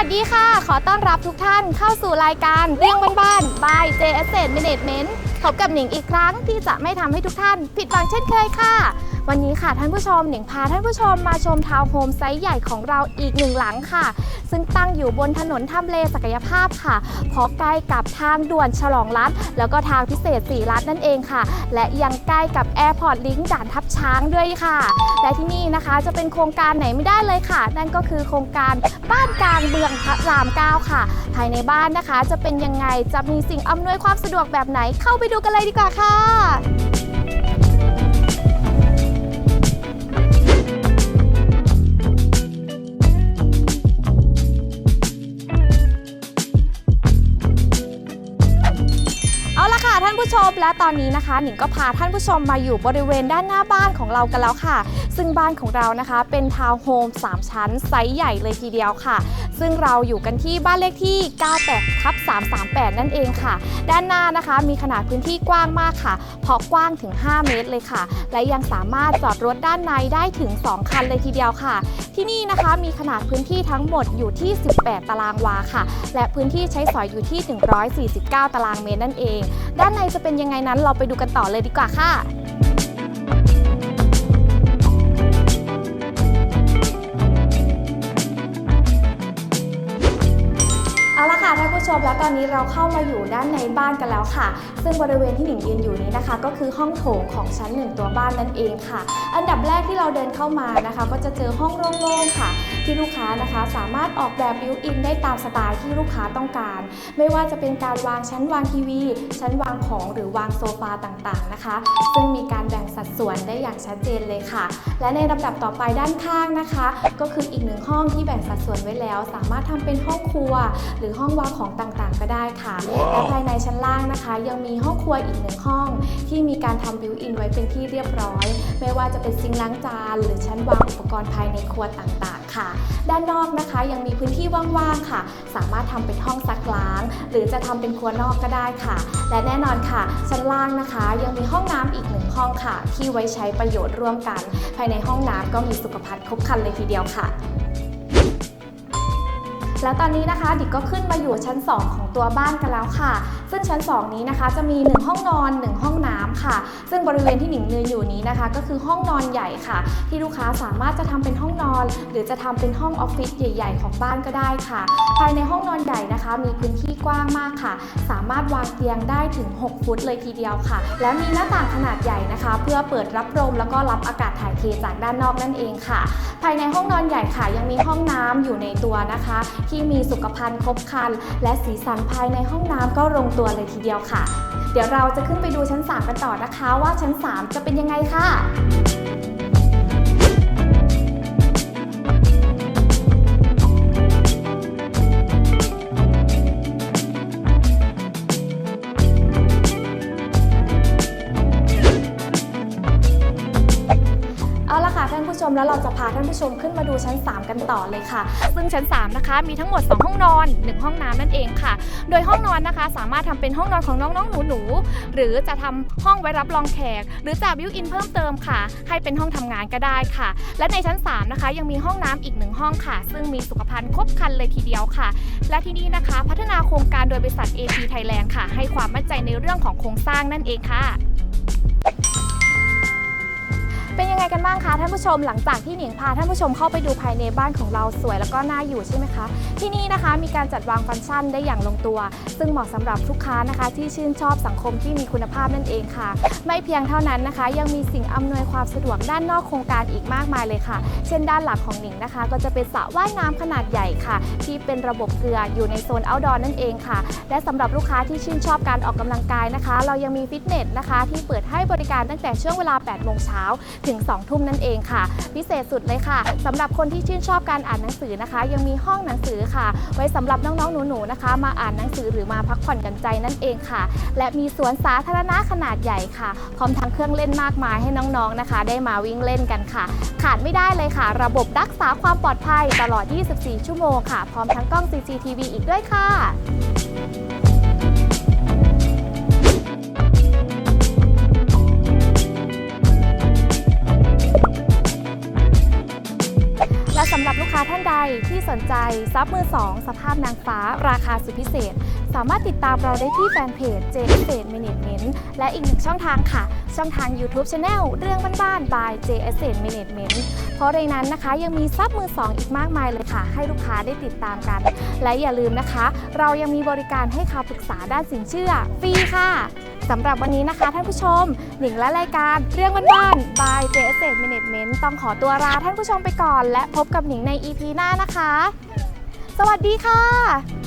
ัสดีค่ะ ขอต้อนรับทุกท่านเข้าสู่รายการเรื่องบ้านๆ by J Asset Management พบกับหนิงอีกครั้งที่จะไม่ทำให้ทุกท่านผิดหวังเช่นเคยค่ะ วันนี้ค่ะท่านผู้ชมหนิงพาท่านผู้ชมมาชมทาวน์โฮมไซส์ใหญ่ของเราอีกหนึ่งหลังค่ะ ซึ่งตั้งอยู่บนถนนทำเลศักยภาพค่ะเพราะใกล้กับทางด่วนฉลองรัฐ แล้วก็ทางพิเศษสีรัฐนั่นเองค่ะ และยังใกล้กับ Airport Link ด่านทับช้างด้วยค่ะ และที่นี่นะคะจะเป็นโครงการไหนไม่ได้เลยค่ะ นั่นก็คือโครงการบ้านกลางเมืองพระรามเก้าค่ะ ภายในบ้านนะคะจะเป็นยังไงจะมีสิ่งอำนวยความสะดวกแบบไหนเข้าไปดูกันเลยดีกว่าค่ะ ชมและตอนนี้นะคะ หนิงก็พาท่านผู้ชมมาอยู่บริเวณด้านหน้าบ้านของเรากันแล้วค่ะ ซึ่งบ้านของเรานะคะ เป็นทาวน์โฮม3 ชั้นไซส์ใหญ่เลยทีเดียวค่ะ ซึ่งเราอยู่กันที่บ้านเลขที่ 98ทับ338 นั่นเองค่ะ ด้านหน้านะคะมีขนาดพื้นที่กว้างมากค่ะ เพราะกว้างถึง 5 เมตรเลยค่ะ และยังสามารถจอดรถด้านในได้ถึง 2 คันเลยทีเดียวค่ะ ที่นี่นะคะมีขนาดพื้นที่ทั้งหมดอยู่ที่ 18 ตารางวาค่ะ และพื้นที่ใช้สอยอยู่ที่ 149 ตารางเมตรนั่นเอง ด้านในจะเป็นยังไงนั้นเราไปดูกันต่อเลยดีกว่าค่ะเอาละค่ะท่านผู้ชมแล้วตอนนี้เราเข้ามาอยู่ด้านในบ้านกันแล้วค่ะ ซึ่งบริเวณที่หนิงยืนอยู่นี้นะคะ ก็คือห้องโถงของชั้นหนึ่งตัวบ้านนั่นเองค่ะ อันดับแรกที่เราเดินเข้ามานะคะ ก็จะเจอห้องโล่งๆค่ะ ที่ลูกค้านะคะสามารถออกแบบบิวอินได้ตามสไตล์ที่ลูกค้าต้องการ ไม่ว่าจะเป็นการวางชั้นวางทีวี ชั้นวางของหรือวางโซฟาต่างๆนะคะ ซึ่งมีการแบ่งสัดส่วนได้อย่างชัดเจนเลยค่ะ และในลำดับต่อไปด้านข้างนะคะ ก็คืออีกหนึ่งห้องที่แบ่งสัดส่วนไว้แล้ว สามารถทำเป็นห้องครัว หรือห้องวางของต่างๆ ก็ได้ค่ะและภายในชั้นล่างนะคะ ยังมีห้องครัวอีกหนึ่งห้อง ที่มีการทำบิวอินไว้เป็นที่เรียบร้อย ไม่ว่าจะเป็นซิงค์ล้างจาน หรือชั้นวางอุปกรณ์ภายในครัวต่างๆ ค่ะ ด้านนอกนะคะยังมีพื้นที่ว่างๆค่ะ สามารถทำเป็นห้องซักล้าง หรือจะทำเป็นครัวนอกก็ได้ค่ะ และแน่นอนค่ะ ชั้นล่างนะคะ ยังมีห้องน้ำอีกหนึ่งห้องค่ะ ที่ไว้ใช้ประโยชน์ร่วมกัน ภายในห้องน้ำก็มีสุขภัณฑ์ครบครันเลยทีเดียวค่ะและตอนนี้นะคะดิกก็ขึ้นมาอยู่ชั้น 2 ของตัวบ้านกันแล้วค่ะ ซึ่งชั้น 2 นี้นะคะจะมี 1 ห้องนอน 1 ห้องน้ำค่ะ ซึ่งบริเวณที่หนิงยืนอยู่นี้นะคะ ก็คือห้องนอนใหญ่ค่ะ ที่ลูกค้าสามารถจะทำเป็นห้องนอน หรือจะทำเป็นห้องออฟฟิศใหญ่ ๆ ของบ้านก็ได้ค่ะ ภายในห้องนอนใหญ่นะคะ มีพื้นที่กว้างมากค่ะ สามารถวางเตียงได้ถึง 6 ฟุตเลยทีเดียวค่ะ และมีหน้าต่างขนาดใหญ่นะคะ เพื่อเปิดรับลมแล้วก็รับอากาศถ่ายเทจากด้านนอกนั่นเองค่ะ ภายในห้องนอนใหญ่ค่ะ ยังมีห้องน้ำอยู่ในตัวนะคะ ที่มีสุขภัณฑ์ครบครัน และสีสันภายในห้องน้ำก็ลงตัวเลยทีเดียวค่ะ เดี๋ยวเราจะขึ้นไปดูชั้น 3 กันต่อนะคะว่าชั้น 3 จะเป็นยังไงค่ะ มแล้วเราจะพาท่านผู้ชมขึ้นมาดูชั้น 3 กันต่อเลยค่ะ ซึ่งชั้น 3 นะคะ มีทั้งหมด 2 ห้องนอน 1 ห้องน้ำนั่นเองค่ะ โดยห้องนอนนะคะ สามารถทำเป็นห้องนอนของน้องๆหนูๆหรือจะทำห้องไว้รับรองแขก หรือจะบิวอินเพิ่มเติมค่ะ ให้เป็นห้องทำงานก็ได้ค่ะ และในชั้น 3 นะคะ ยังมีห้องน้ำอีกหนึ่งห้องค่ะ ซึ่งมีสุขภัณฑ์ครบครันเลยทีเดียวค่ะ และที่นี่นะคะ พัฒนาโครงการโดยบริษัท AP Thailand ค่ะ ให้ความมั่นใจในเรื่องของโครงสร้างนั่นเองค่ะ ไงกันบ้างคะท่านผู้ชมหลังจากที่หนิงพาท่านผู้ชมเข้าไปดูภายในบ้านของเราสวยแล้วก็น่าอยู่ใช่ไหมคะ ที่นี่นะคะมีการจัดวางฟังก์ชันได้อย่างลงตัว ซึ่งเหมาะสำหรับลูกค้านะคะ ที่ชื่นชอบสังคมที่มีคุณภาพนั่นเองค่ะ ไม่เพียงเท่านั้นนะคะ ยังมีสิ่งอำนวยความสะดวกด้านนอกโครงการอีกมากมายเลยค่ะ เช่นด้านหลักของหนิงนะคะ ก็จะเป็นสระว่ายน้ำขนาดใหญ่ค่ะ ที่เป็นระบบเกลืออยู่ในโซน outdoor นั่นเองค่ะ และสำหรับลูกค้าที่ชื่นชอบการออกกำลังกายนะคะ เรายังมีฟิตเนสนะคะ ที่เปิดให้บริการตั้งแต่ช่วงเวลา8โมงเช้าถึง2ทุ่มนั่นเองค่ะ พิเศษสุดเลยค่ะสำหรับคนที่ชื่นชอบการอ่านหนังสือนะคะ ยังมีห้องหนังสือค่ะ ไว้สำหรับน้องๆหนูๆนะคะ มาอ่านหนังสือหรือมาพักผ่อนกันใจนั่นเองค่ะ และมีสวนสาธารณะขนาดใหญ่ค่ะพร้อมทั้งเครื่องเล่นมากมายให้น้องๆนะคะ ได้มาวิ่งเล่นกันค่ะ ขาดไม่ได้เลยค่ะ ระบบรักษาความปลอดภัยตลอด 24 ชั่วโมงค่ะ พร้อมทั้งกล้อง CCTV อีกด้วยค่ะ สนใจซับมือ2สภาพนางฟ้า ราคาสุดพิเศษ สามารถติดตามเราได้ที่แฟนเพจ j s s Management และอีกหนึ่งช่องทางค่ะ ช่องทาง YouTube Channel เรื่องบ้านๆ by j s s Management เพราะในนั้นนะคะยังมีซับมือ2อีกมากมายเลยค่ะ ให้ลูกค้าได้ติดตามกัน และอย่าลืมนะคะ เรายังมีบริการให้คำปรึกษาด้านสินเชื่อฟรีค่ะ สำหรับวันนี้นะคะท่านผู้ชม หนิงและรายการเรื่องบ้านๆ by j s s Management ต้องขอตัวลาท่านผู้ชมไปก่อน และพบกับหนิงใน EP หน้านะคะ สวัสดีค่ะ